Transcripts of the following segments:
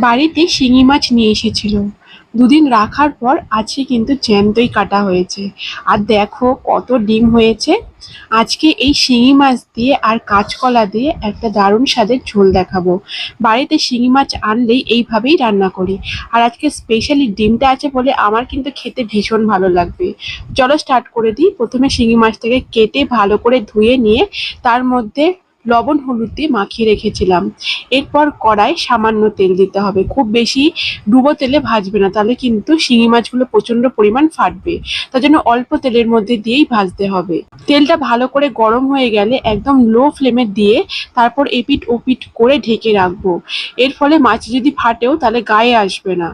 বাড়িতে শিঙি মাছ নিয়ে এসেছিল। দুদিন রাখার পর আজকে কিন্তু জ্যান্তই কাটা হয়েছে। আর দেখো কত ডিম হয়েছে। আজকে এই শিঙি মাছ দিয়ে আর কাঁচকলা দিয়ে একটা দারুণ স্বাদের ঝোল দেখাবো। বাড়িতে শিঙি মাছ আনলেই এইভাবেই রান্না করি। আর আজকে স্পেশালি ডিমটা আছে বলে আমার কিন্তু খেতে ভীষণ ভালো লাগবে। চলো স্টার্ট করে দিই। প্রথমে শিঙি মাছটাকে কেটে ভালো করে ধুয়ে নিয়ে তার মধ্যে লবণ হলুদ দিয়ে মাখিয়ে রেখেছিলাম। এরপর কড়াই সামান্য তেল দিতে হবে। খুব বেশি ডুবো তেলে ভাজবে না, তাহলে কিন্তু শিঙি মাছগুলো প্রচণ্ড পরিমাণ ফাটবে। তার জন্য অল্প তেলের মধ্যে দিয়েই ভাজতে হবে। তেলটা ভালো করে গরম হয়ে গেলে একদম লো ফ্লেমে দিয়ে তারপর এপিট ওপিট করে ঢেকে রাখব। এর ফলে মাছ যদি ফাটেও তাহলে গায়ে আসবে না।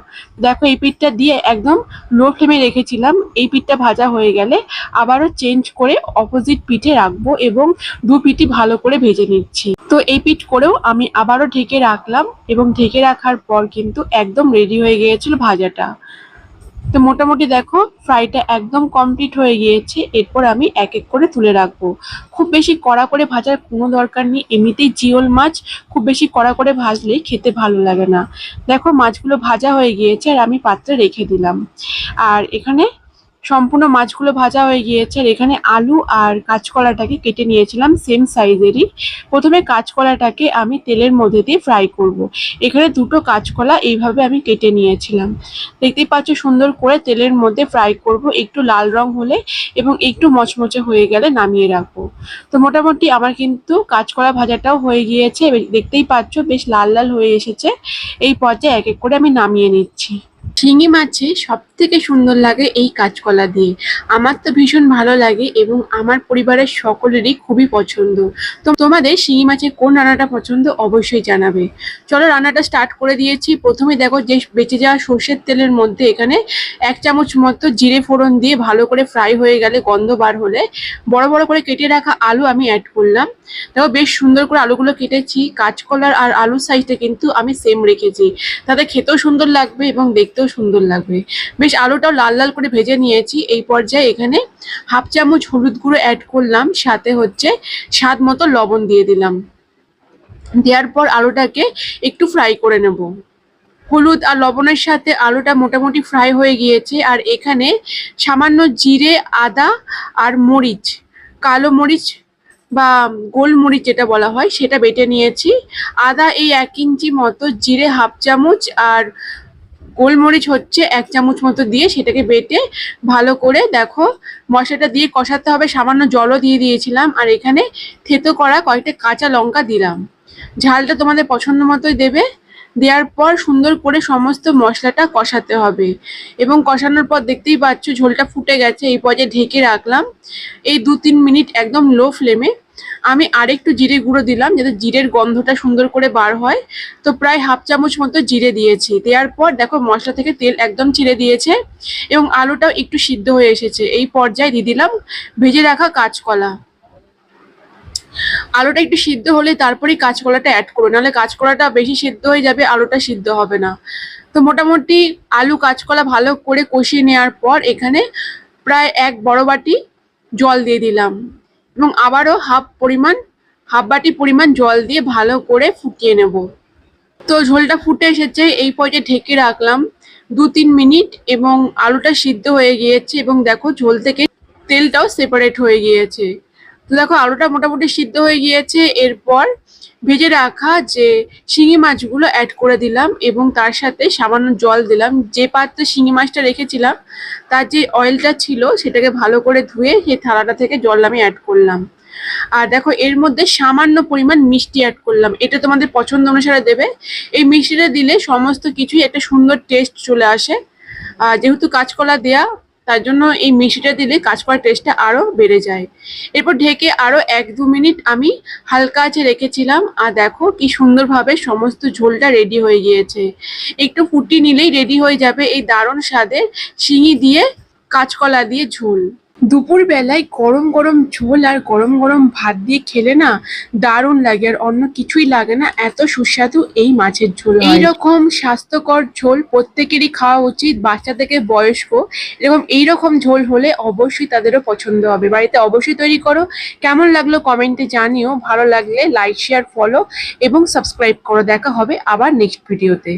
দেখো এই পিঠটা দিয়ে একদম লো ফ্লেমে রেখেছিলাম। এই পিঠটা ভাজা হয়ে গেলে আবারও চেঞ্জ করে অপোজিট পিঠে রাখব এবং দু পিঠই ভালো করে ভেজে নিচ্ছি। তো এই পিঠ করেও আমি আবারও ঢেকে রাখলাম এবং ঢেকে রাখার পর কিন্তু একদম রেডি হয়ে গিয়েছিল ভাজাটা। তো মোটামুটি দেখো ফ্রাইটা একদম কমপ্লিট হয়ে গিয়েছে, এরপর আমি এক এক করে তুলে রাখব। খুব বেশি কড়া করে ভাজার কোনো দরকার নেই, এমনিতেই জিওল মাছ, খুব বেশি কড়া করে ভাজলেই খেতে ভালো লাগে না। দেখো, মাছগুলো ভাজা হয়ে গিয়েছে আর আমি পাত্রে রেখে দিলাম। আর এখানে সম্পূর্ণ মাছগুলো ভাজা হয়ে গিয়েছে আর এখানে আলু আর কাঁচকলাটাকে কেটে নিয়েছিলাম সেম সাইজেরই প্রথমে কাঁচকলাটাকে আমি তেলের মধ্যে দিয়ে ফ্রাই করব। এখানে দুটো কাঁচকলা এইভাবে আমি কেটে নিয়েছিলাম। দেখতেই পাচ্ছ সুন্দর করে তেলের মধ্যে ফ্রাই করব। একটু লাল রং হলে এবং একটু মচমচে হয়ে গেলে নামিয়ে রাখব। তো মোটামুটি আমার কিন্তু কাঁচকলা ভাজাটাও হয়ে গিয়েছে। দেখতেই পাচ্ছ বেশ লাল লাল হয়ে এসেছে। এই পর্যায়ে এক এক করে আমি নামিয়ে নিচ্ছি। শিঙি মাছে সব থেকে সুন্দর লাগে এই কাঁচকলা দিয়ে। আমার তো ভীষণ ভালো লাগে এবং আমার পরিবারের সকলেরই খুবই পছন্দ। তো তোমাদের শিঙি মাছের কোন রান্নাটা পছন্দ অবশ্যই জানাবে। চলো রান্নাটা স্টার্ট করে দিয়েছি। প্রথমে দেখো যে বেঁচে যাওয়া সর্ষের তেলের মধ্যে এখানে এক চামচ মতো জিরে ফোড়ন দিয়ে ভালো করে ফ্রাই হয়ে গেলে গন্ধ বার হলে বড় বড় করে কেটে রাখা আলু আমি অ্যাড করলাম। দেখো বেশ সুন্দর করে আলুগুলো কেটেছি। কাঁচকলার আর আলুর সাইজটা কিন্তু আমি সেম রেখেছি। তাতে খেতেও সুন্দর লাগবে এবং দেখতেও সুন্দর লাগবে। বেশ আলুটাও লাল লাল করে ভেজে নিয়েছি। এই পর্যায়ে এখানে হাফ চামচ হলুদ গুঁড়ো অ্যাড করলাম। সাথে হচ্ছে স্বাদ মতো লবণ দিয়ে দিলাম। দেওয়ার পর আলুটাকে একটু ফ্রাই করে নেব। হলুদ আর লবণের সাথে আলুটা মোটামুটি ফ্রাই হয়ে গিয়েছে। আর এখানে সামান্য জিরে, আদা আর মরিচ, কালো মরিচ বা গোলমরিচ যেটা বলা হয়, সেটা বেটে নিয়েছি। আদা এই এক ইঞ্চি মতো, জিরে হাফ চামচ আর গোলমরিচ হচ্ছে এক চামচ মতো দিয়ে সেটাকে বেটে ভালো করে দেখো মশলাটা দিয়ে কষাতে হবে। সামান্য জলও দিয়ে দিয়েছিলাম আর এখানে থেতো করা কয়েকটা কাঁচা লঙ্কা দিলাম। ঝালটা তোমাদের পছন্দ মতোই দেবে। দেওয়ার পর সুন্দর করে সমস্ত মশলাটা কষাতে হবে। এবং কষানোর পর দেখতেই পাচ্ছ ঝোলটা ফুটে গেছে, এই পর্যায়ে ঢেকে রাখলাম। এই দু তিন মিনিট একদম লো ফ্লেমে আমি আরেকটু জিরে গুঁড়ো দিলাম, যাতে জিরের গন্ধটা সুন্দর করে বার হয়। তো প্রায় হাফ চামচ মতো জিরে দিয়েছি। দেওয়ার পর দেখো মশলা থেকে তেল একদম ছিঁড়ে দিয়েছে এবং আলুটাও একটু সিদ্ধ হয়ে এসেছে। এই পর্যায়ে দিয়ে দিলাম ভেজে রাখা কাঁচকলা। আলুটা একটু সিদ্ধ হলে তারপরেই কাঁচকলাটা অ্যাড করো। নাহলে কাঁচকলাটা বেশি সিদ্ধ হয়ে যাবে, আলুটা সিদ্ধ হবে না। তো মোটামুটি আলু কাঁচকলা ভালো করে কষিয়ে নেওয়ার পর এখানে প্রায় এক বড় বাটি জল দিয়ে দিলাম। এবং আবারও হাফ পরিমাণ, হাফ বাটি পরিমাণ জল দিয়ে ভালো করে ফুটিয়ে নেব। তো ঝোলটা ফুটে এসেছে, এই পর্যায়ে ঢেকে রাখলাম দু তিন মিনিট এবং আলুটা সিদ্ধ হয়ে গিয়েছে এবং দেখো ঝোল থেকে তেলটাও সেপারেট হয়ে গিয়েছে। তো দেখো, আলুটা মোটামুটি সিদ্ধ হয়ে গিয়েছে। এরপর ভেজে রাখা যে শিঙি মাছগুলো অ্যাড করে দিলাম এবং তার সাথে সামান্য জল দিলাম। যে পাত্রে শিঙি মাছটা রেখেছিলাম, তার যে অয়েলটা ছিল সেটাকে ভালো করে ধুয়ে সেই থালাটা থেকে জল আমি অ্যাড করলাম। আর দেখো, এর মধ্যে সামান্য পরিমাণ মিষ্টি অ্যাড করলাম। এটা তোমাদের পছন্দ অনুসারে দেবে। এই মিষ্টিটা দিলে সমস্ত কিছুই একটা সুন্দর টেস্ট চলে আসে। আর যেহেতু কাঁচকলা দেয়া তার জন্য এই মিষ্টিটা দিলে কাঁচকলার টেস্টটা আরও বেড়ে যায়। এরপর ঢেকে আরও এক দু মিনিট আমি হালকা আছে রেখেছিলাম, আর দেখো কি সুন্দরভাবে সমস্ত ঝোলটা রেডি হয়ে গিয়েছে। একটু ফুটি নিলেই রেডি হয়ে যাবে এই দারুণ স্বাদের শিঙি দিয়ে কাঁচকলা দিয়ে ঝোল। দুপুর বেলায় গরম গরম ঝোল আর গরম গরম ভাত দিয়ে খেলে না দারুণ লাগে আর অন্য কিছুই লাগে না। এত সুস্বাদু এই মাছের ঝোল এইরকম স্বাস্থ্যকর ঝোল প্রত্যেকেরই খাওয়া উচিত, বাচ্চা থেকে বয়স্ক। এরকম এইরকম ঝোল হলে অবশ্যই তাদেরও পছন্দ হবে। বাড়িতে অবশ্যই তৈরি করো। কেমন লাগল কমেন্টে জানিও। ভালো লাগলে লাইক শেয়ার ফলো এবং সাবস্ক্রাইব করো। দেখা হবে আবার নেক্সট ভিডিওতে